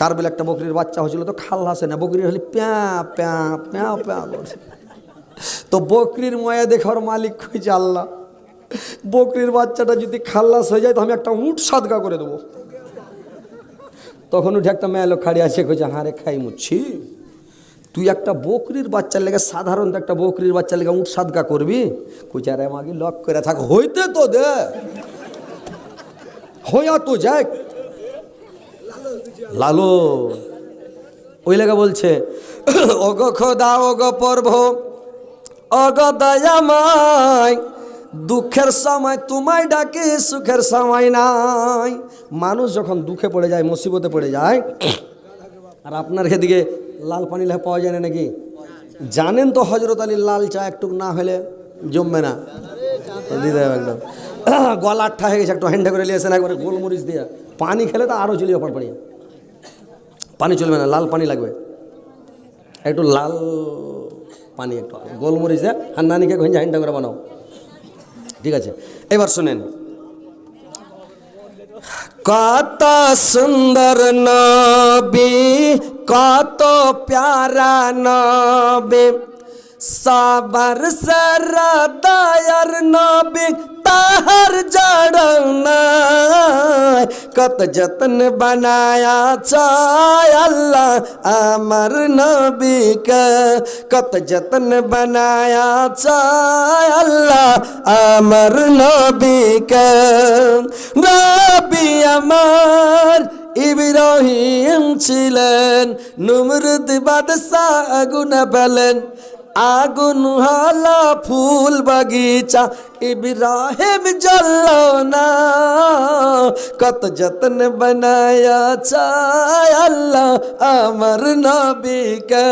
কার বেলা একটা বকরির বাচ্চা হয়েছিল তো খাল হাসে না বকরির হলে প্যা প্যা প্যা প্যা করছে তো বকরির ময়া দেখার মালিক খুঁজে আল্লাহ, বকরির বাচ্চাটা যদি খাল্লাস হয়ে যায় তো আমি একটা উঠ সাদগা করে দেবো। তখন উঠে একটা মেয়ে লোক খাড়ি আছে, কইছে হারে খাই মুচ্ছি তুই একটা বকরির বাচ্চার লেগে সাধারণত একটা বকরির বাচ্চার লেগে উঠ সাদগা করবি? আরে আমাকে লক করে থাক, হইতে তো দে। হইয়া তো যাক। লালো ওই লেগে বলছে অগ খোদা অগ পর্ব অগ দয়াময় দুঃখের সময় তোমায় ডাকে, সুখের সময় নাই। মানুষ যখন দুঃখে পড়ে যায়, মুসিবতে পড়ে যায়, আর আপনার এদিকে লাল পানি পাওয়া যায় না নাকি? জানেন তো হজরত আলীর লাল চা একটু না হলে জমবে না। দিতে হবে একদম। গলা আঠা হয়ে গেছে, একটু হ্যান্ডা করে নিয়েছেন একবারে গোলমরিচ দিয়ে। পানি খেলে তো আরও চলিয়ে পাড়িয়ে পানি চলবে না, লাল পানি লাগবে। একটু লাল পানি, একটু গোলমরিচ দিয়ে আর নানিকে ঘঞ্জা হ্যান্ডা করে বানাও। ঠিক আছে, এবার শোনেন। কত সুন্দর নবী, কত প্যারা নবী, সাবার সরদায়ার নবী তাহার জড়না কত যতন বানায়া চায় আল্লাহ আমার নবীকে। কত যতন বানায়া চায় আল্লাহ আমার নবীকে। নবী আমার ইব্রাহিম ছিলেন, নুমরুদ বাদশাহ আগুন পেলেন আগুন হালা, ফুল বাগিচা, ইব্রাহিম জ্বলল না কত যত্ন বানায়া চায় আল্লাহ আমার নবীকে।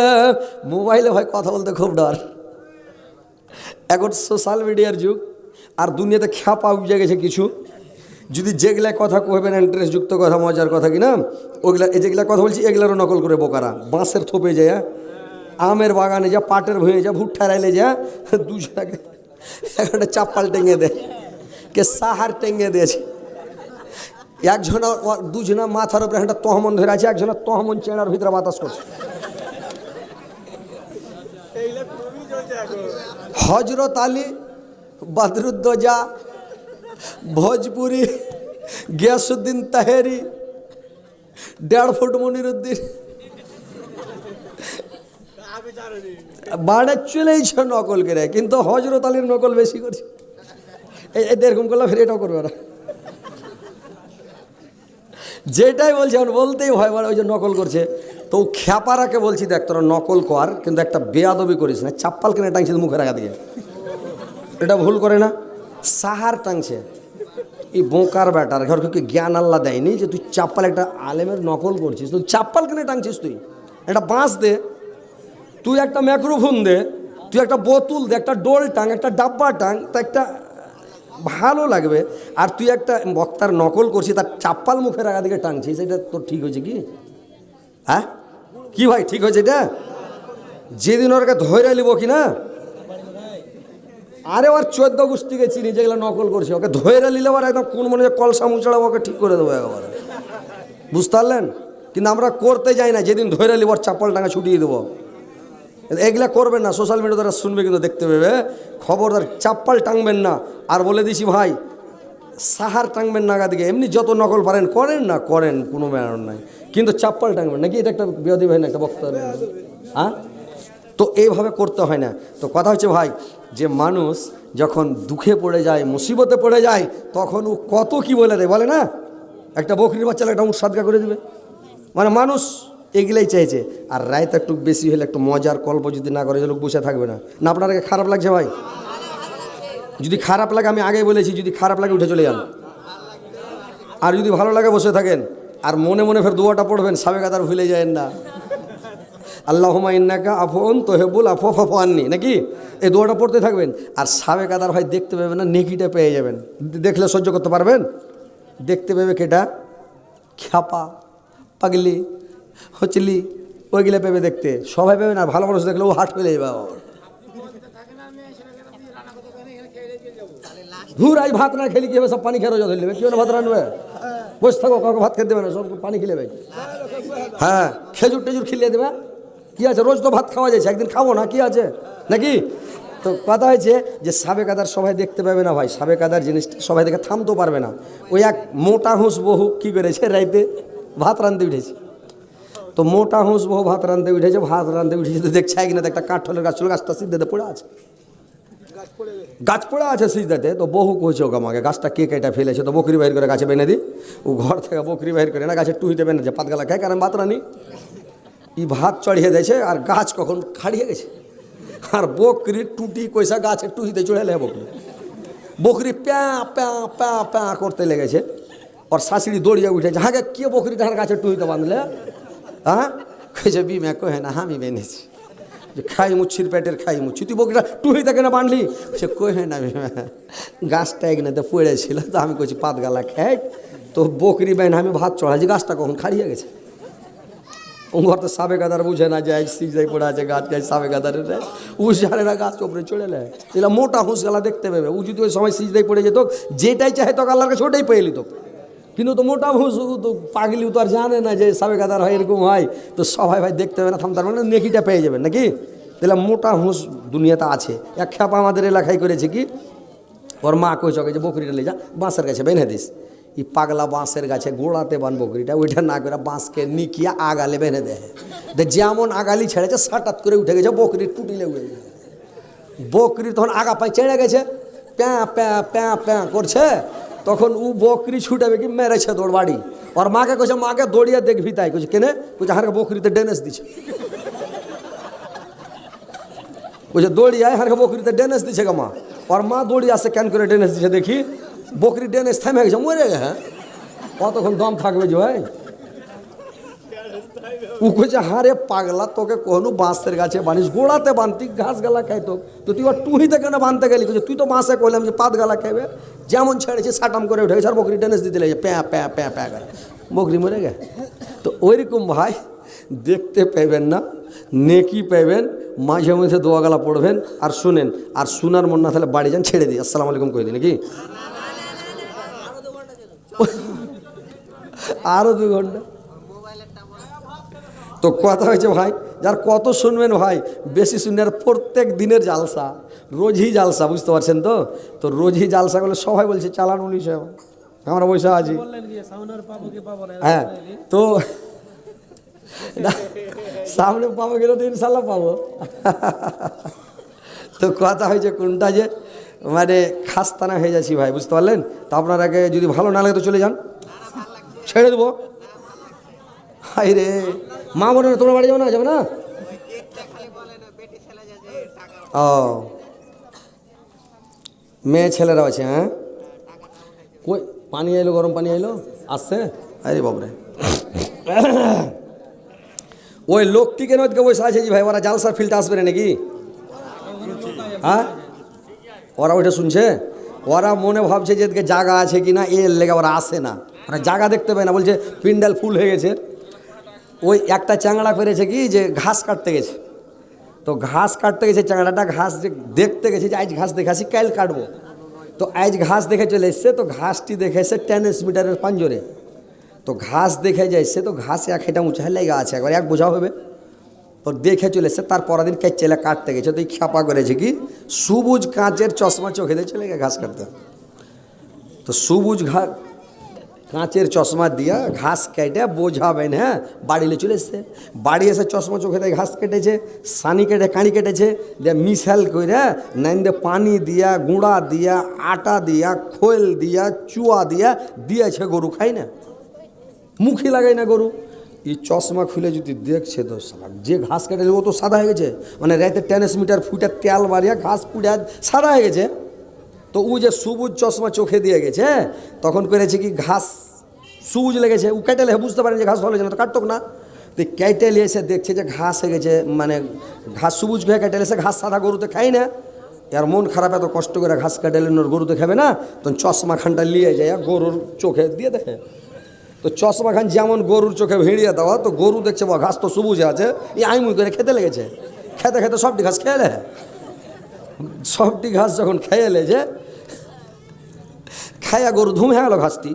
মোবাইলে ভাই কথা বলতে খুব ডর। এখন সোশ্যাল মিডিয়ার যুগ, আর দুনিয়াতে খ্যাপা উঠে গেছে কিছু। যদি যেগুলা কথা কহবেন ইন্টারেস্ট যুক্ত কথা, মজার কথা কিনা ওগুলা যেগুলা কথা বলছি, এগুলারও নকল করে বোকারা। বাঁশের থোপে যায় হ্যাঁ? আমের বাগানে যা পাটের ভুঁয়ে যা ভুট্টা রাইলে যা, দুজনাকে একটা চাপ্পাল টেঙে দেয়, কে সাহার টেঙে দিয়েছে। একজনা দুজনা মাথার উপরে একটা তহমন ধরে আছে, একজনা তহমন চেনার ভিতরে বাতাস করছে। হজরত আলী, বদরুদ্দোজা, ভোজপুরি গিয়াসুদ্দিন তাহেরি, দেড় ফুট মনিরুদ্দিন। বাড়ে চলেইছ নকল করে, কিন্তু হজরত আলীর নকল বেশি করছে। এরকম করলে ফের এটাও করবে না। যেটাই বলছে বলতেই ভয় মানে ওই যে নকল করছে। তো খ্যাপারাকে বলছি, দেখ, তোরা নকল কর, কিন্তু একটা বেয়াদবি করিস না, চাপ্পাল কেনে টাংছে মুখের আগা দিকে এটা ভুল করে না। সাহার টাংছে এই বোকার ব্যাটার ঘরকে জ্ঞান আল্লাহ দেয়নি যে তুই চাপ্পাল একটা আলেমের নকল করছিস। তুই চাপ্পাল কেনে টাংছিস তুই? একটা বাঁশ দে। তুই একটা ম্যাক্রোফোন দে, তুই একটা বোতল দে, একটা ডোল টাং একটা ডাব্বা টাং তা একটা ভালো লাগবে। আর তুই একটা বক্তার নকল করছিস, তার চাপ্পাল মুখের আগা দিকে টাংছিস এটা তোর ঠিক হয়েছে কি? হ্যাঁ? কি ভাই, ঠিক হয়েছে এটা? যেদিন ওর কাছে ধরে নিব কি না? আরে ওর চোদ্দ গোষ্ঠীকে চিনি, যেগুলো নকল করছে, ওকে ধরে নিলে আবার একদম কোন মনে কলসা মুচড়া ওকে ঠিক করে দেবো একেবারে। বুঝতে পারলেন? কিন্তু আমরা করতে যাই না, যেদিন ধরে নিব, ওর চাপ্পাল টাঙা ছুটিয়ে দেবো। এগুলা করবেন না সোশ্যাল মিডিয়া তারা শুনবে কিন্তু দেখতে পাবে। খবরদার চাপ্পাল টাঙবেন না। আর বলে দিছি, ভাই, সাহার টাঙবেন না দিকে। এমনি যত নকল পারেন, করেন না, করেন, কোনো ম্যান নাই। কিন্তু চাপ্পাল টাঙবেন নাকি এটা একটা বিরোধী ভাই না একটা বক্তব্য হ্যাঁ? তো এইভাবে করতে হয় না। তো কথা হচ্ছে, ভাই, যে মানুষ যখন দুঃখে পড়ে যায়, মুসিবতে পড়ে যায়, তখন ও কত কি বলে দেয় বলে না? একটা বকরির বাচ্চা একটা উঠ সাদগা করে দেবে। মানে মানুষ এগুলাই চাইছে। আর রায়তা একটু বেশি হলে একটু মজার কল্প যদি না করে লোক বসে থাকবে না। না, আপনার খারাপ লাগছে ভাই? যদি খারাপ লাগে, আমি আগে বলেছি, যদি খারাপ লাগে উঠে চলে যান। আর যদি ভালো লাগে বসে থাকেন, আর মনে মনে ফের দুয়াটা পড়বেন, সাবেক আদার ভুলে যায় না। আল্লাহমা ইন্নাকা আফন তোহেবুল আফো ফাফো আননি, নাকি? এই দোয়াটা পড়তে থাকবেন, আর সাবেক আদার ভাই দেখতে পাবেন না, নেকিটা পেয়ে যাবেন। দেখলে সহ্য করতে পারবেন? দেখতে পাবে কেটা? খ্যাপা, পাগলি। হচলি ওইগুলো পেবে দেখতে। সবাই পেবে না, ভালো মানুষ দেখলে ও হাট হয়ে যাবে। ধুর আই ভাত না খেলি কি হবে, সব পানি খেয়ে রোজা ধরে নেবে কেউ ভাত রানবে বসে থাকো, কাউকে ভাত খেতে দেবে না, সব পানি খেলে ভাই হ্যাঁ খেজুর টেজুর খিলিয়ে দেবে। কি আছে? রোজ তো ভাত খাওয়া যাচ্ছে, একদিন খাব না, কি আছে? নাকি? তো কথা হয়েছে যে সাবে কাদার সবাই দেখতে পাবে না ভাই সাবে কাদার জিনিসটা সবাই দেখে থামতেও পারবে না। ওই এক মোটা হুঁস বহু কি করেছে, রাইতে ভাত রাঁধতে উঠেছে। তো মোটা হুঁস বহু ভাত রাঁধতে উঠেছে ভাত রাঁধতে উঠেছে তো দেখছে কিনা একটা কাঠলের গাছ ছিল গাছটা সিদ্ধেতে পড়ে আছে গাছ পড়ে আছে সিজদাতে তো বহু কইছে ওকে আমাকে গাছটা কে কেটে ফেলেছে তো বকরি বাইর করে গাছে বেঁধে দিই ও ঘর থেকে বকরি বাইর করে না গাছে টুহিতে বেঁধেছে পাতগালা খায় কারণ ভাত রানি ই ভাত চড়িয়ে দিয়েছে আর গাছ কখন খাড়িয়ে গেছে আর বকরি টুটি কইসা গাছে টুহিতে চড়ে লে বকরি বকরি প্যা প্যা প্যা প্যা করতে লেগেছে আর শাশুড়ি দৌড়িয়ে উঠেছে হাগে কে বকরিটা আর গাছে টুহিতে বাঁধলে হ্যাঁ কইছে বিমা কহে না আমি বেঁধেছি যে খাই মুচ্ছির পেটের খাই মুচ্ছি। তুই বকরিটা টুহিতে কেন বাঁধলি সে কহে না বিমা। গাছটা এগনাতে পড়েছিল তো আমি কইছি, পাত গালা খাই তো বকরি বেন, আমি ভাত চড়াইছি, গাছটা কখন খাড়িয়ে গেছে। ঘর তো সাবে গাদার বুঝে না যায় সিজাই পড়ে আছে গাছ গাছ সাবে গাদারের উ জানে না গাছ ওপরে চলে নেয় এলা মোটা হুঁস গালা দেখতে পাবে। উ যদি ওই সময় সিজদাই পড়ে যেত, যেটাই চাহে তো আল্লাহর কাছে ওটাই পেয়ে নিত কিন্তু তো মোটা হুঁস তো পাগলি তো আর জানে না যে সাবে গাদার হয় এরকম হয়। তো সবাই ভাই দেখতে হবে না থামতার মানে নেকিটা পেয়ে যাবেন নাকি? তাহলে মোটা হুঁস দুনিয়াতে আছে। এক খ্যাপা আমাদের এলাকায় করেছে কি? ওর মা কইছে, ওকে যে বকরিটা লে যা, বাঁশের গাছে বেঁধে দিস। ই পাগলা বাঁশের গাছে গোড়াতে বান বকরিটা, ওইটা না করে বাঁশকে নিকিয়া আগালে বেঁধে দেয়। দে যেমন আগালি ছেড়েছে, সাটাত করে উঠে গেছে, বকরির টুটিলে উঠে গেছে। বকরি তখন আগা পায়ে চেড়ে গেছে, প্যাঁ প্যাঁ প্যাঁ প্যাঁ করছে তখন ও বকরি ছুটাবে কি মেরেছে দৌড় বাড়ি ওর মাকে কইছে, মাকে দৌড়িয়ে দেখবি তাই। কইছে, কেনে? কইছে হারকে বকরিতে ডেনেস দিছে। কইছে, দৌড়িয়ে হারকে বকরিতে ডেনেস দিছে গা মা। ওর মা দৌড়ি আসে, কেন করে ডেনেস দিছে দেখি? বকরি ডেনেস থেমে গেছে, মরে গে হ্যাঁ? কতক্ষণ দম থাকবে যে ভাই? ও কইছে, হারে পাগলা, তোকে কোনো বাঁশের গাছে বানিস গোড়াতে বানতি ঘাস গালা খাইতো তো তুই আর টুহিতে কেন বানতে গেলি? কইছে, তুই তো বাঁশে কইলাম যে পাত গালা খাইবে। যেমন ছেড়েছে, সাটাম করে উঠে গেছে, আর বকরি টেনেস দিতে লেগেছে, প্যাঁ প্যাঁ প্যাঁ প্যাঁ করে। বকরি মরে গে তো ওইরকম ভাই, দেখতে পাইবেন না, নেকি পাইবেন, মাঝে মাঝে দোয়া গালা পড়বেন, আর শুনেন। আর শোনার মন না তাহলে বাড়ি যান, ছেড়ে দিই আসসালামু আলাইকুম কই দিই নাকি আরও দু ঘণ্টা। তো কথা হয়েছে ভাই যার কত শুনবেন ভাই বেশি শুনবেন আর প্রত্যেক দিনের জালসা রোজই জালসা বুঝতে পারছেন তো? তো রোজই জালসা করলে সবাই বলছে চালান উনিশে আমরা বসে আছি। হ্যাঁ তো সামনে পাবো কিনা তো ইনশাল্লাহ পাবো। তো কথা হয়েছে কোনটা যে মানে খাস্তানা হয়ে যাচ্ছি ভাই বুঝতে পারলেন? তো আপনার আগে যদি ভালো না লাগে তো চলে যান। ছেড়ে দেবো। হাই রে। মা বলে না, তোমার বাড়ি যাব না? যাবে না? ও। মেয়ে ছেলেরা আছে হ্যাঁ? কই, পানি এলো গরম পানি এলো আসছে? আরে বাবরে ওই লোকটিকে নদীকে বসে আছে যে ভাই? ওরা জালসার ফিল্ডে আসবে না নাকি? হ্যাঁ? ওরা ওইটা শুনছে? ওরা মনে ভাবছে যে জায়গা আছে কি না এর লেগে ওরা আসে না। ওরা জায়গা দেখতে পায় না, বলছে পিন্ডাল ফুল হয়ে গেছে। ওই একটা চ্যাংড়া করেছে কি যে ঘাস কাটতে গেছে তো ঘাস কাটতে গেছে চ্যাংড়াটা ঘাস যে দেখতে গেছে যে আজ ঘাস দেখে আসি কাল কাটবো তো আজ ঘাস দেখে চলে এসছে তো ঘাসটি দেখে এসে টেনিস মিটারের পাঞ্জরে তো ঘাস দেখে যাইছে তো ঘাস এক হেঁটা উঁচা লেগে আছে একবার এক বোঝা হবে তো দেখে চলে এসছে তার পরের দিন কেচেলে কাটতে গেছে তো এই খ্যাপা করেছে কি সবুজ কাঁচের চশমা চোখে দিয়ে চলে গেছে ঘাস কাটতে তো সবুজ ঘা কাঁচের চশমা দিয়া ঘাস কেটে বোঝাবেন হ্যাঁ? বাড়িলে চলে এসছে। বাড়ি এসে চশমা চোখে দিয়ে ঘাস কেটেছে, সানি কেটে কাঁড়ি কেটেছে, দিয়ে মিশাল করে দিয়ে পানি দিয়া, গুঁড়া দিয়া, আটা দিয়া, খোল দিয়া, চুয়া দিয়া দিয়েছে গরু খাই না? মুখই লাগাই না গরু। এই চশমা খুলে যদি দেখছে তো সালা যে ঘাস কেটে ও তো সাদা হয়ে গেছে। মানে রাতে টেনিস মিটার ফুটে তেল বাড়িয়া ঘাস ফুটে সাদা হয়ে গেছে। তো ও যে সবুজ চশমা চোখে দিয়ে গেছে তখন করেছে কি ঘাস সবুজ লেগেছে। ও কেটে বুঝতে পারেন যে ঘাস ভালো না তো কাটতো না। তো কেটে নিয়ে এসে দেখছে যে ঘাস হয়ে গেছে মানে ঘাস সবুজ হয়ে কেটে এসে ঘাস সাদা গরুতে খাই না। এর মন খারাপ, এত কষ্ট করে ঘাস কেটে এলেন ওর গরুতে খাবে না। তখন চশমা খানটা নিয়ে যায় গরুর চোখে দিয়ে দেখে। তো চশমা খান যেমন গরুর চোখে ভিড়িয়ে দেওয়া, তো গরু দেখছে বা ঘাস তো সবুজ আছে। এই আইমুই করে খেতে লেগেছে। খেতে খেতে সবটি ঘাস খেয়ে সবটি ঘাস যখন খেয়ে লেছে খাইয়া গরু ধুম ধুমে গেল ঘাসটি।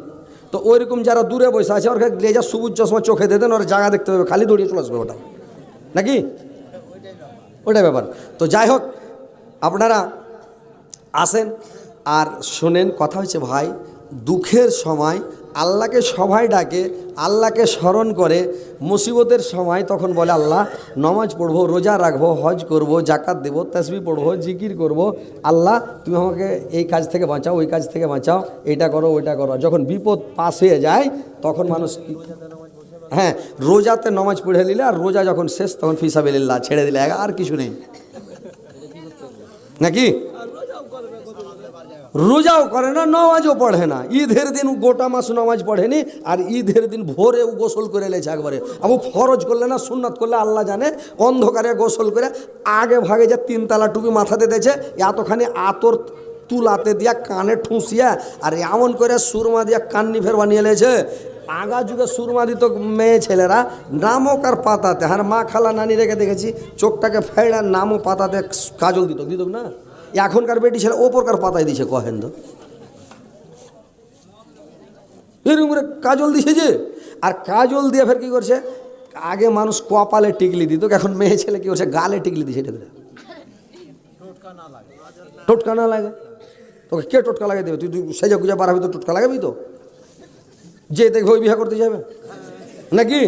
তো ওইরকম যারা দূরে বসে আছে ওর লেজার সবুজ চশমা চোখে দিয়ে দেন, ওর জায়গা দেখতে পাবে, খালি দৌড়িয়ে চলে আসবে ওটা। নাকি? ওটাই ব্যাপার। তো যাই হোক, আপনারা আসেন আর শোনেন, কথা হচ্ছে ভাই, দুঃখের সময় আল্লাহকে সবাই ডাকে, আল্লাহকে স্মরণ করে। মুসিবতের সময় তখন বলে, আল্লাহ, নমাজ পড়ব, রোজা রাখব, হজ করব জাকাত দেব তসবি পড়ব, জিকির করব। আল্লাহ, তুমি আমাকে এই কাজ থেকে বাঁচাও, ওই কাজ থেকে বাঁচাও, এটা করো, ওইটা করো। যখন বিপদ পাস হয়ে যায়, তখন মানুষ হ্যাঁ রোজাতে নমাজ পড়ে নিলে আর রোজা যখন শেষ, তখন ফিসাবিল্লা ছেড়ে দিলে, আর কিছু নেই। নাকি? রোজাও করে না নমাজও পড়ে না ঈদের দিন গোটা মাস নামাজ পড়েনি আর ঈদের দিন ভোরে ও গোসল করে এলেছে একবারে আবু ফরজ করলে না সুন্নাত করলে আল্লাহ জানে অন্ধকারে গোসল করে আগে ভাগে যে তিনতলা টুপি মাথাতে দিয়েছে এতখানি আতর তুলাতে দিয়া কানে ঠুসিয়া আর এমন করে সুরমা দিয়া কান্নি ফের বানিয়ে লেছে আগা যুগে সুরমা দিত মেয়ে ছেলেরা নামক আর পাতাতে আর মা খালা নানি রেখে দেখেছি চোখটাকে ফেড়ে নামও পাতাতে কাজল দিত দিত না এখনকার বেটি ছেলে ওপরকার পাতায় দিছে কহেন তো? এরকম করে কাজল দিছে যে, আর কাজল দিয়ে ফের কি করছে? আগে মানুষ কপালে টিকলি দিত, এখন মেয়ে ছেলে কি করছে? গালে টিকলি দিছে এটা টোটকা না লাগে। তোকে কে টোটকা লাগাই দেবে? তুই তুই সেজা গুজা পারাবি তো টোটকা লাগাবি তো? যে দেখবে ওই বিয়ে করতে যাবে। নাকি?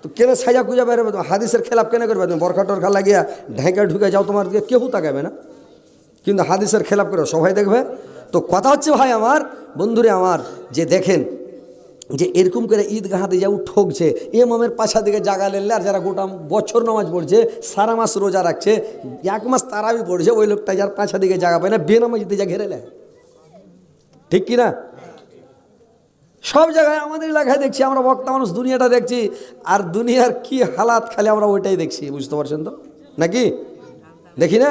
তো কেন সাজা কুজা বেরোবে হাদিসের খেলাপ কেন করবে? তুমি বরখা টরখা লাগিয়া ঢেকে ঢুকে যাও, তোমার দিকে কেউ তাকাবে না? কিন্তু হাদিসের খেলাপ করে সবাই দেখবে। তো কথা হচ্ছে ভাই আমার, বন্ধুরে আমার, যে দেখেন, যে এরকম করে ঈদগাহাতে যাও ঠকছে এমামের পাশা দিকে জাগা লেলে আর যারা গোটা বছর নামাজ পড়ছে, সারা মাস রোজা রাখছে, এক মাস তারাবি পড়ছে, ওই লোকটা যার পাশা দিকে জাগা পায় না বেনামাজিতে যা ঘেরে ঠিক কি না সব জায়গায় আমাদের এলাকায় দেখছি, আমরা বক্তা মানুষ দুনিয়াটা দেখছি, আর দুনিয়ার কি হালাত খালি আমরা ওইটাই দেখছি, বুঝতে পারছেন তো? নাকি? দেখি না?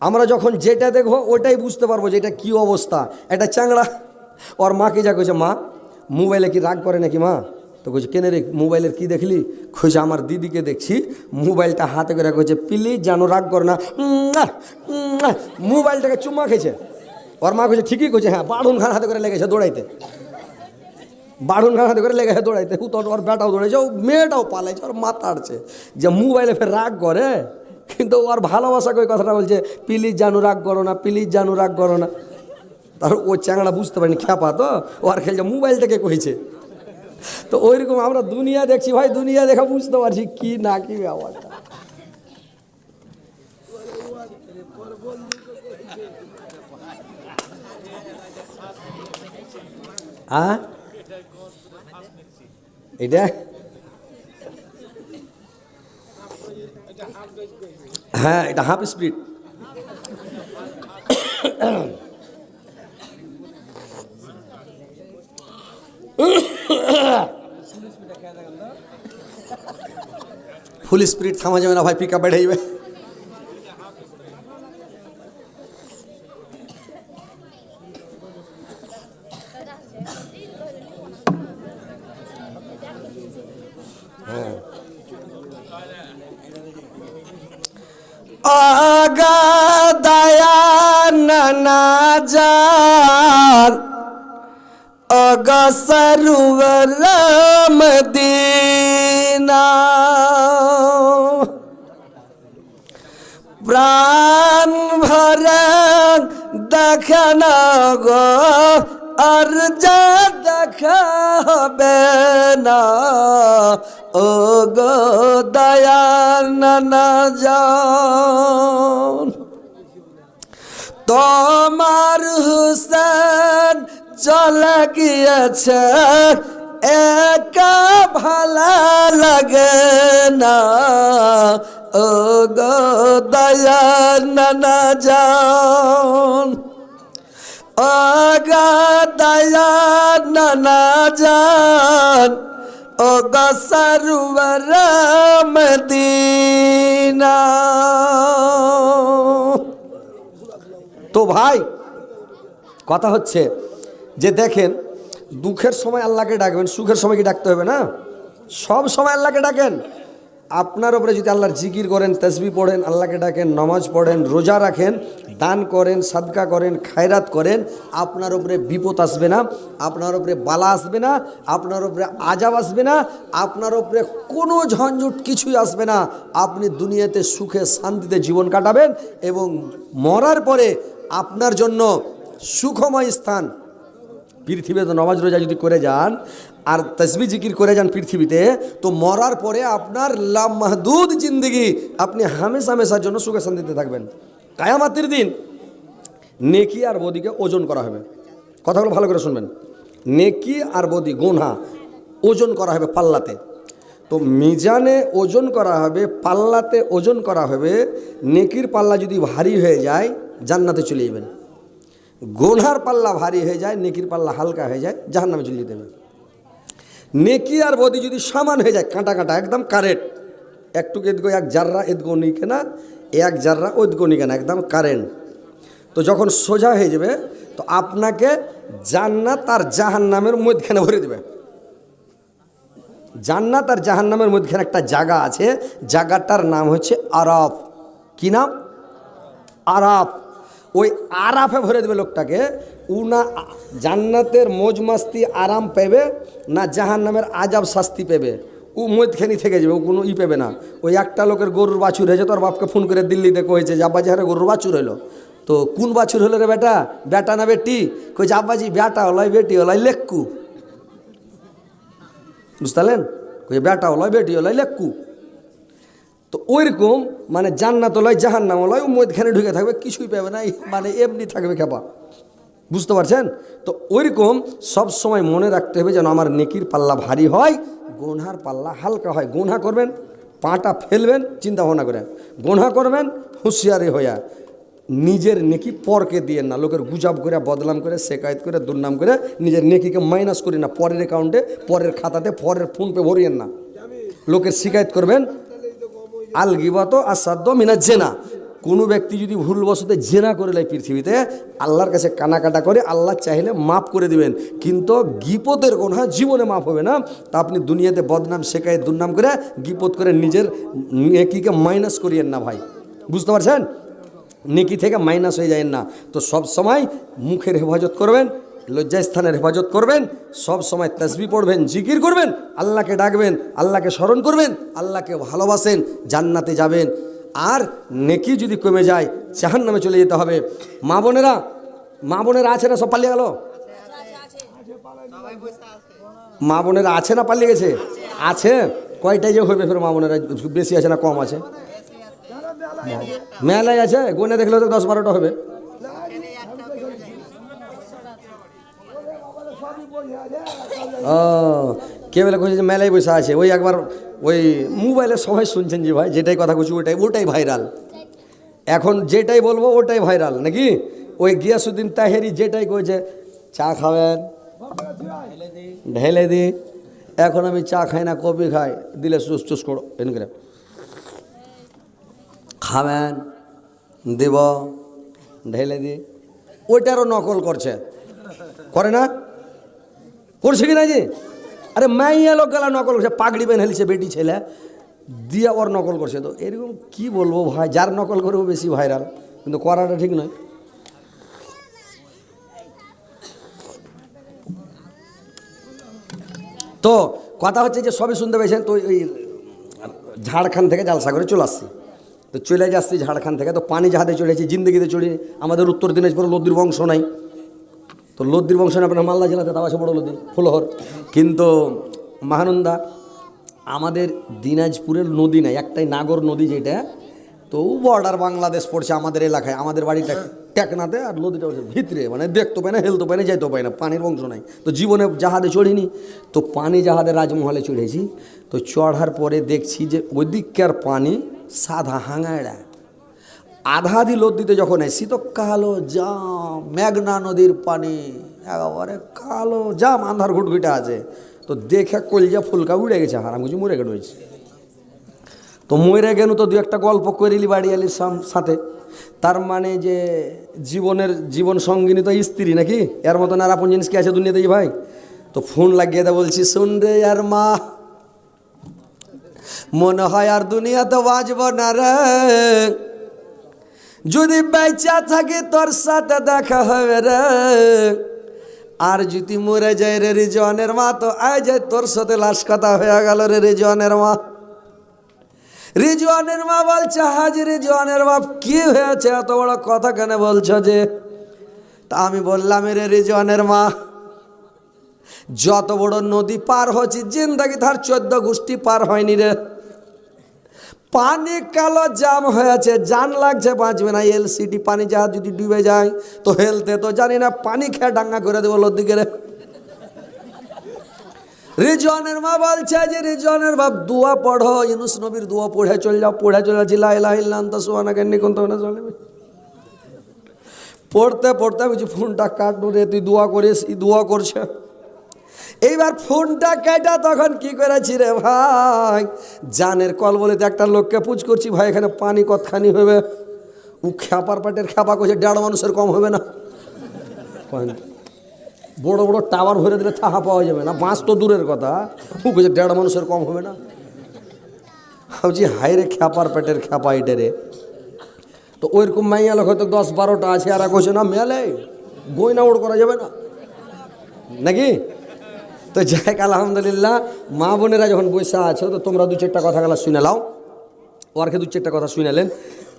আমরা যখন যেটা দেখব ওটাই বুঝতে পারব যে এটা কী অবস্থা। এটা চ্যাংড়া। ওর মাকে যা কইছে, মা, মোবাইলে কি রাগ করে নাকি মা? তো কইছে, কেনে রে, মোবাইলের কি দেখলি? কইছে, আমার দিদিকে দেখছি, মোবাইলটা হাতে করে কইছে প্লিজ যেন রাগ করে না। মোবাইলটাকে চুম্মা খেয়েছে। ওর মা কইছে, ঠিকই কইছে হ্যাঁ বাড়ুন খান হাতে করে লেগেছে দৌড়াইতে। বাড়ুন খান হাতে করে লেগেছে দৌড়াইতে। ও ওর বেটাও দৌড়াইছে, ও মেয়েটাও পালাইছে, ওর মাথা আড়ছে যে মোবাইলে ফের রাগ করে? কিন্তু ওর ভালোবাসাকে ওই কথাটা বলছে? প্লিজ জানু রাগ করো না, প্লিজ জানু রাগ করো না। তার ও চ্যাংড়া বুঝতে পারেনি, খ্যাপা তো? ও আর খেলছে মোবাইল থেকে কইছে। তো ওইরকম আমরা দুনিয়া দেখছি, ভাই, দুনিয়া দেখা বুঝতে পারছি কি না কি ব্যাপারটা আ? এটা হ্যাঁ এটা হাফ স্পিড ফুল স্পিড থামা যাবে না ভাই পিক আপ বেড়াইবে আগা অগসরুবর মদিনা প্রাণ ভরে দেখান গো আর যা দেখা হবে না ও গো দয়া নানা তোমার হুসেন চলে গিয়েছে একা ভালা লাগে না। ও গো দয়া নানা যান আগা দয়া নানা যান ও গসরুবর মদিনা। তো ভাই, কথা হচ্ছে যে দেখেন, দুঃখের সময় আল্লাহকে ডাকবেন, সুখের সময় কি ডাকতে হবে না? সব সময় আল্লাহকে ডাকেন। আপনার ওপরে যদি আল্লাহর জিকির করেন, তসবি পড়েন, আল্লাহকে ডাকেন, নামাজ পড়েন, রোজা রাখেন, দান করেন, সাদকা করেন, খায়রাত করেন, আপনার ওপরে বিপদ আসবে না, আপনার উপরে বালা আসবে না, আপনার উপরে আজাব আসবে না, আপনার ওপরে কোনো ঝঞ্ঝট কিছুই আসবে না। আপনি দুনিয়াতে সুখে, শান্তিতে জীবন কাটাবেন এবং মরার পরে আপনার জন্য সুখময় স্থান পৃথিবীতে নমাজ রোজা যদি করে যান আর তসবি জিকির করে যান পৃথিবীতে, তো মরার পরে আপনার লাম মাহদুদ জিন্দগি আপনি হামেশা হামেশার জন্য সুখে শান্তিতে থাকবেন। কায়ামাতির দিন নেকি আর বদিকে ওজন করা হবে। কথাগুলো ভালো করে শুনবেন। নেকি আর বদি গোনা ওজন করা হবে পাল্লাতে। তো মিজানে ওজন করা হবে, পাল্লাতে ওজন করা হবে, নেকির পাল্লা যদি ভারী হয়ে যায়, জান্নাতে চলে যাবেন। গোনার পাল্লা ভারী হয়ে যায়, নেকির পাল্লা হালকা হয়ে যায় জাহান নামে চলিয়ে দেবে। নেকি আর বদি যদি সমান হয়ে যায়, কাঁটা কাঁটা, একদম কারেন্ট। একটু এদগো এক জাররা এদগো নিকে না, এক জাররা ওদগো নিকে না, একদম কারেন্ট। তো যখন সোজা হয়ে যাবে, তো আপনাকে জান্নাত আর জাহান নামের মধ্যখানে ভরে দেবে। জান্নাত আর জাহান নামের মধ্যখানে একটা জায়গা আছে জায়গাটার নাম হচ্ছে আরফ। কি নাম? আরাফ। ওই আরাফে ভরে দেবে লোকটাকে। উ না জান্নাতের মজ মাস্তি আরাম পেবে না জাহান নামের আজাব শাস্তি পেবে ও মধ্যখানি থেকে যাবে, ও কোনো ই পেবে না। ওই একটা লোকের গরুর বাছুর হয়েছে, তোর বাপকে ফোন করে দিল্লিতে কয়েছে যে আব্বাজি হারে গরুর বাছুর হইল। তো কোন বাছুর হলো রে বেটা? বেটা না বেটি? কইছে, আব্বাজি, বেটা হলাই বেটি হলাই লেক্কু। বুঝতে পারলেন? কই বেটা হলাই বেটি হলাই লেক্কু। তো ওইরকম মানে জান্নাত লয় জাহান্নাম লয় ও মধ্যখানে ঢুকে থাকবে, কিছুই পাবে না মানে এমনি থাকবে খেপা। বুঝতে পারছেন? তো ওইরকম সব সময় মনে রাখতে হবে যেন আমার নেকির পাল্লা ভারী হয়, গোনহার পাল্লা হালকা হয়। গোনহা করবেন, পাটা ফেলবেন, চিন্তা ভাবনা করে গোনহা করবেন, হুঁশিয়ারি হইয়া নিজের নেকি পরকে দিয়ে না, লোকের গুজাব করে বদলাম করে শেকায়ত করে দুর্নাম করে নিজের নেকিকে মাইনাস করি না, পরের অ্যাকাউন্টে পরের খাতাতে, পরের ফোনপে ভরিয়েন না। লোকের শিকায়ত করবেন আল গিবাত আসাদ্য মিনা জেনা। কোনো ব্যক্তি যদি ভুলবশতে জেনা করে নেয় পৃথিবীতে, আল্লাহর কাছে কানাকাটা করে আল্লাহ চাইলে মাফ করে দিবেন। কিন্তু গিপতের গোনা জীবনে মাফ হবে না। তা আপনি দুনিয়াতে বদনাম শেখায় দুর্নাম করে গিপত করে নিজের নেকিকে মাইনাস করিয়েন না ভাই। বুঝতে পারছেন? নেকি থেকে মাইনাস হয়ে যায় না। তো সব সময় মুখের হেফাজত করবেন লজ্জাস্থানের হেফাজত করবেন, সব সময় তসবি পড়বেন, জিকির করবেন, আল্লাহকে ডাকবেন, আল্লাহকে স্মরণ করবেন, আল্লাহকে ভালোবাসেন, জান্নাতে যাবেন। আর নেকি যদি কমে যায় জাহান নামে চলে যেতে হবে। মা বোনেরা মা বোনেরা আছে না সব পালিয়ে গেল? মা বোনেরা আছে না পালিয়ে গেছে? আছে। কয়টাই যে হবে ফের মা বোনেরা? বেশি আছে না কম আছে? মেলায় আছে, গোনে দেখলে তো দশ বারোটা হবে। ও কে বলে কইছে যে মেলায় বসে আছে। ওই একবার ওই মোবাইলে সবাই শুনছেন যে ভাই, যেটাই কথা বলছি ওটাই ওটাই ভাইরাল। এখন যেটাই বলব ওটাই ভাইরাল, নাকি? ওই গিয়াসুদ্দিন তাহেরি যেটাই কইছে, চা খাবেন? ঢেলে দি। এখন আমি চা খাই না, কফি খাই। দিলে চুস চুস করো, এন করে। খাবেন, দেব, ঢেলে দি। ওইটারও নকল করছে। করে না? করছে কি না যে আরে মাইয়া লোক গেলা নকল করছে, পাগড়ি বেন হেলছে বেটি ছেলে। দিয়ে ওর নকল করছে। তো এরকম কি বলব ভাই, যার নকল করব বেশি ভাইরাল কিন্তু করাটা ঠিক নয়। তো কথা হচ্ছে যে সবই শুনতে পেয়েছেন, তো ওই ঝাড়খণ্ড থেকে জালসাগরে চলে আসছি। তো চলে যাচ্ছি ঝাড়খণ্ড থেকে, তো পানি জাহাজে চলেছি জিন্দগিতে চড়ি আমাদের উত্তর দিনাজপুর লদ্দির বংশ নাই। তো লদ্দির বংশ নেই আপনার মালদা জেলাতে তাও আছে বড় লদ্দি ফুলহর। কিন্তু মহানন্দা, আমাদের দিনাজপুরের নদী নাই, একটাই নাগর নদী যেটা, তো বর্ডার বাংলাদেশ পড়ছে আমাদের এলাকায়। আমাদের বাড়িটা টেকনাতে আর নদীটা হচ্ছে ভিতরে মানে দেখতে পাই না, হেলতে পাই না যাইতে পাই না, পানির বংশ নাই। তো জীবনে জাহাজে চড়িনি, তো পানি জাহাজে রাজমহলে চড়েছি। তো চড়ার পরে দেখছি যে ওইদিককার পানি সাদা হাঙাড়া আধা আধি লদ্দিতে যখন এসি তো কালো জাম, মেঘনা নদীর পানি, একেবারে কালো জাম, আন্ধার ঘুটঘুটে আছে। তো দেখে কলজা ফুলকা উড়ে গেছে, হারাম কিছু মরে গেল হয়েছে। তো মরে গেল তো দু একটা গল্প করিলি বাড়ি আলির সাথে। তার মানে যে জীবনের, জীবন সঙ্গিনী তো স্ত্রী নাকি? এর মতন আর আপন জিনিস কি আছে দুনিয়াতে ভাই? তো ফোন লাগিয়ে দে বলছি, শুন রে আর মা, মনে হয় আর দুনিয়াতে বাঁচব না রে। যদি বেচা থাকে, তোর সাথে দেখা হবে রে। আর যদি মরে যায় রে রিজওয়ানের মা, তো আয় যায় তোর সাথে লাশ কথা হয়ে গেল রে রিজওয়ানের মা। রিজওয়ানের মা বলছে, হাজি রিজওয়ানের বাপ, কি হয়েছে? এত বড় কথা কেন বলছো যে? তা আমি বললাম রে রিজওয়ানের মা, যত বড় নদী পার হচ্ছে জিন্দাগি তার চোদ্দ গোষ্ঠী পার হয়নি রে। পানি কালো জাম হয়েছে, জান লাগছে, বাঁচবে না। এলসিডি পানি জাহাজ যদি ডুবে যায়, তো হেলতে তো জানি না, পানি খেয়ে ডাঙ্গা করে দেবো লদিকে রে রিজওয়ানের মা বলছে যে, রিজওয়ানের বাপ, দোয়া পড়ো ইনুস নবীর দোয়া পড়ে চলে যাও, পড়ে চলে যাচ্ছি লাই লাই লান তো সোয়ানা কেন কোন তো না চলে পড়তে পড়তে আমি ফোনটা কাটু রে, তুই দোয়া করিস দোয়া করছে। এইবার ফোনটা কেটা তখন কি করেছি রে ভাই? জানের কল বলে একটা লোককে পুজ করছি, ভাই, এখানে পানি কতখানি হবে? ও খ্যাপার পাটের খ্যাপা করছে, দেড় মানুষের কম হবে না। বড় বড় টাওয়ার ভরে দিলে থাহা পাওয়া যাবে না, বাঁশ তো দূরের কথা। ও বলছে, দেড় মানুষের কম হবে না। ভাবছি হাই রে খ্যাপার পেটের খ্যাপা এটা রে। তো ওইরকম মাইয়া লোক হয়তো দশ বারোটা আছে আর কইছে না, মেলে। গয়না ওড় করা যাবে না। নাকি? তো যাক, আলহামদুলিল্লাহ, মা বোনেরা যখন বসে আছো, তো তোমরা দু চারটা কথা গেলা শুনে লাও ওরকে দু চারটা কথা শুনালেন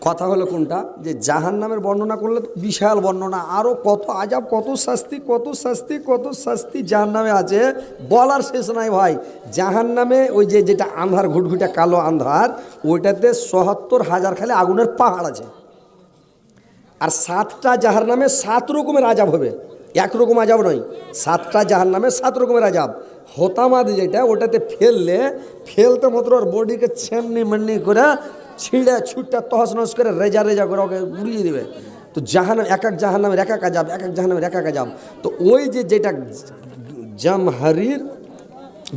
কথা হলো কোনটা? যে জাহান নামের বর্ণনা করলে তো বিশাল বর্ণনা। আরও কত আজাব, কত শাস্তি কত শাস্তি কত শাস্তি জাহান নামে আছে। বলার শেষ নাই ভাই। জাহান নামে ওই যে যেটা আন্ধার, ঘুটঘুটা কালো আন্ধার, ওইটাতে সহাত্তর হাজার খালি আগুনের পাহাড় আছে। আর সাতটা জাহার নামে সাত রকমের আজাব হবে। একরকম আজাব নয়, সাতটা জাহার নামে সাত রকমের আজাব। হতামাদ যেটা, ওটাতে ফেললে, ফেলতে মাত্র ওর বডিকে ছেমনি মেমনি করে ছিঁড়ে ছুটটা তহস নহস করে রেজা রেজা করে ওকে উড়িয়ে দেবে। তো জাহান এক এক জাহান নামের এক এক আজাব, এক এক জাহান নামের এক এক আজাব। তো ওই যে যেটা জামহারির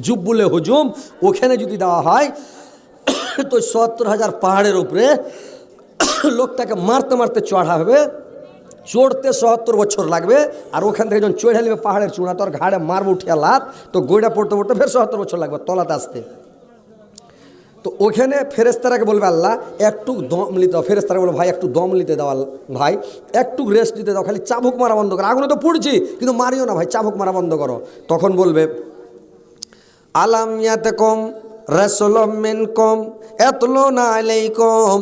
জুব্বুলে হুজুম, ওখানে যদি দেওয়া হয়, তো সত্তর হাজার পাহাড়ের উপরে লোকটাকে মারতে মারতে চড়া হবে। চড়তে সত্তর বছর লাগবে, আর ওখান থেকে যখন চড়ে নেবে পাহাড়ের চূড়া, তোর ঘাড়ে মারবো উঠিয়া লাত, তো গইটা পড়তে পড়তে ফের সত্তর বছর লাগবে তলাতে আসতে। তো ওখানে ফেরেস্তারাকে বলবে, আল্লাহ, একটু দম নিতে দাও। ফেরেস্তারা বলবে ভাই, একটু দম নিতে দাও ভাই, একটু রেস্ট দিতে দাও, খালি চাবুক মারা বন্ধ করো। আগুনে তো পড়ছি, কিন্তু মারিও না, ভাই, চাবুক মারা বন্ধ করো। তখন বলবে, আলাম ইয়াতকুম রাসূলুম মিনকুম ইয়াতলুনা আলাইকুম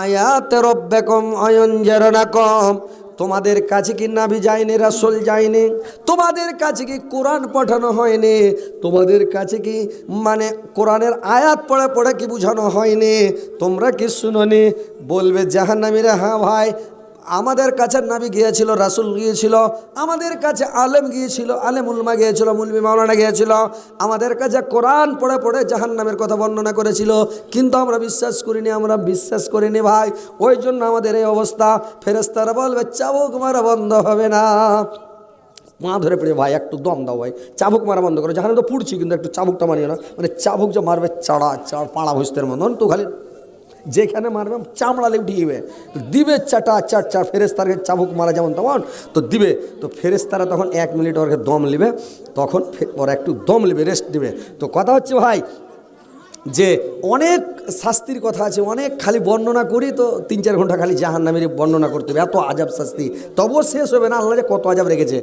আয়াত রাব্বিকুম আয়ানজারনাকুম তোমাদের কাছে কি নাবি যায়নি, রাসুল যায়নি? তোমাদের কাছে কি কোরআন পাঠানো হয়নি? তোমাদের কাছে কি মানে কোরআনের আয়াত পড়ে পড়ে কি বুঝানো হয়নি? তোমরা কি শুনোনি? বলবে জাহান্নামীরা হ্যাঁ ভাই আমাদের কাছে নাবি গিয়েছিল, রাসুল গিয়েছিল, আমাদের কাছে আলেম গিয়েছিল আলেম উলমা গিয়েছিল, মুলবি মাওলানা গিয়েছিল, আমাদের কাছে কোরআন পড়ে পড়ে জাহান নামের কথা বর্ণনা করেছিল, কিন্তু আমরা বিশ্বাস করিনি, আমরা বিশ্বাস করিনি ভাই, ওই জন্য আমাদের এই অবস্থা ফেরেস্তারা বলবে, চাবুক মারা বন্ধ হবে না। মা ধরে পড়ে, ভাই, একটু দম দাও ভাই, চাবুক মারা বন্ধ করো জাহানে তো পুড়ছি, কিন্তু একটু চাবুকটা মারিও না। মানে চাবুক যে মারবে, চাড়া, চাড়, পাড়া ভস্তের মতন, তো খালি যেখানে মারবে, চামড়া উঠিয়ে দিবে। চাটা চার চার ফেরেস্তারকে চাবুক মারা যেমন তখন, তো দিবে। তো ফেরেস্তারা তখন এক মিনিট ওরকে দম নেবে, তখন ওরা একটু দম নেবে রেস্ট দিবে তো কথা হচ্ছে ভাই, যে অনেক শাস্তির কথা আছে, অনেক খালি বর্ণনা করি তো তিন চার ঘণ্টা খালি জাহান নামের বর্ণনা করতে হবে। এত আজাব শাস্তি, তবুও শেষ হবে না, আল্লাহ যে কত আজাব রেখেছে।